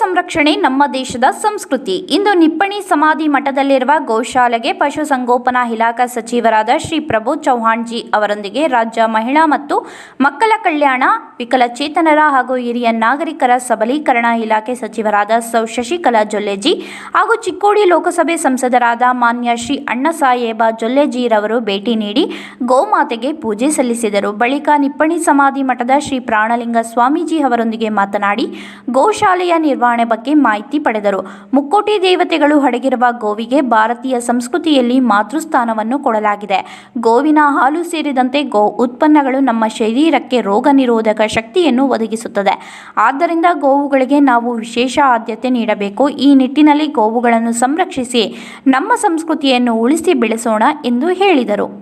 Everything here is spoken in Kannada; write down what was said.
ಸಂರಕ್ಷಣೆ ನಮ್ಮ ದೇಶದ ಸಂಸ್ಕೃತಿ. ಇಂದು ನಿಪ್ಪಣಿ ಸಮಾಧಿ ಮಠದಲ್ಲಿರುವ ಗೋಶಾಲೆಗೆ ಪಶುಸಂಗೋಪನಾ ಇಲಾಖಾ ಸಚಿವರಾದ ಶ್ರೀ ಪ್ರಭು ಚೌಹಾಣ್ಜಿ ಅವರೊಂದಿಗೆ ರಾಜ್ಯ ಮಹಿಳಾ ಮತ್ತು ಮಕ್ಕಳ ಕಲ್ಯಾಣ, ವಿಕಲಚೇತನರ ಹಾಗೂ ಹಿರಿಯ ನಾಗರಿಕರ ಸಬಲೀಕರಣ ಇಲಾಖೆ ಸಚಿವರಾದ ಸೌ ಶಶಿಕಲಾ ಜೊಲ್ಲೆಜಿ ಹಾಗೂ ಚಿಕ್ಕೋಡಿ ಲೋಕಸಭೆ ಸಂಸದರಾದ ಮಾನ್ಯ ಶ್ರೀ ಅಣ್ಣಸಾಹೇಬ ಜೊಲ್ಲೆಜಿರವರು ಭೇಟಿ ನೀಡಿ ಗೋಮಾತೆಗೆ ಪೂಜೆ ಸಲ್ಲಿಸಿದರು. ಬಳಿಕ ನಿಪ್ಪಣಿ ಸಮಾಧಿ ಮಠದ ಶ್ರೀ ಪ್ರಾಣಲಿಂಗ ಸ್ವಾಮೀಜಿ ಅವರೊಂದಿಗೆ ಮಾತನಾಡಿ ಗೋಶಾಲೆಯ ನಿರ್ವಹಣೆ ಬಗ್ಗೆ ಮಾಹಿತಿ ಪಡೆದರು. ಮುಕ್ಕೋಟಿ ದೇವತೆಗಳು ಅಡಗಿರುವ ಗೋವಿಗೆ ಭಾರತೀಯ ಸಂಸ್ಕೃತಿಯಲ್ಲಿ ಮಾತೃಸ್ಥಾನವನ್ನು ಕೊಡಲಾಗಿದೆ. ಗೋವಿನ ಹಾಲು ಸೇರಿದಂತೆ ಗೋ ಉತ್ಪನ್ನಗಳು ನಮ್ಮ ಶರೀರಕ್ಕೆ ರೋಗ ನಿರೋಧಕ ಶಕ್ತಿಯನ್ನು ಒದಗಿಸುತ್ತದೆ. ಆದ್ದರಿಂದ ಗೋವುಗಳಿಗೆ ನಾವು ವಿಶೇಷ ಆದ್ಯತೆ ನೀಡಬೇಕು. ಈ ನಿಟ್ಟಿನಲ್ಲಿ ಗೋವುಗಳನ್ನು ಸಂರಕ್ಷಿಸಿ ನಮ್ಮ ಸಂಸ್ಕೃತಿಯನ್ನು ಉಳಿಸಿ ಬೆಳೆಸೋಣ ಎಂದು ಹೇಳಿದರು.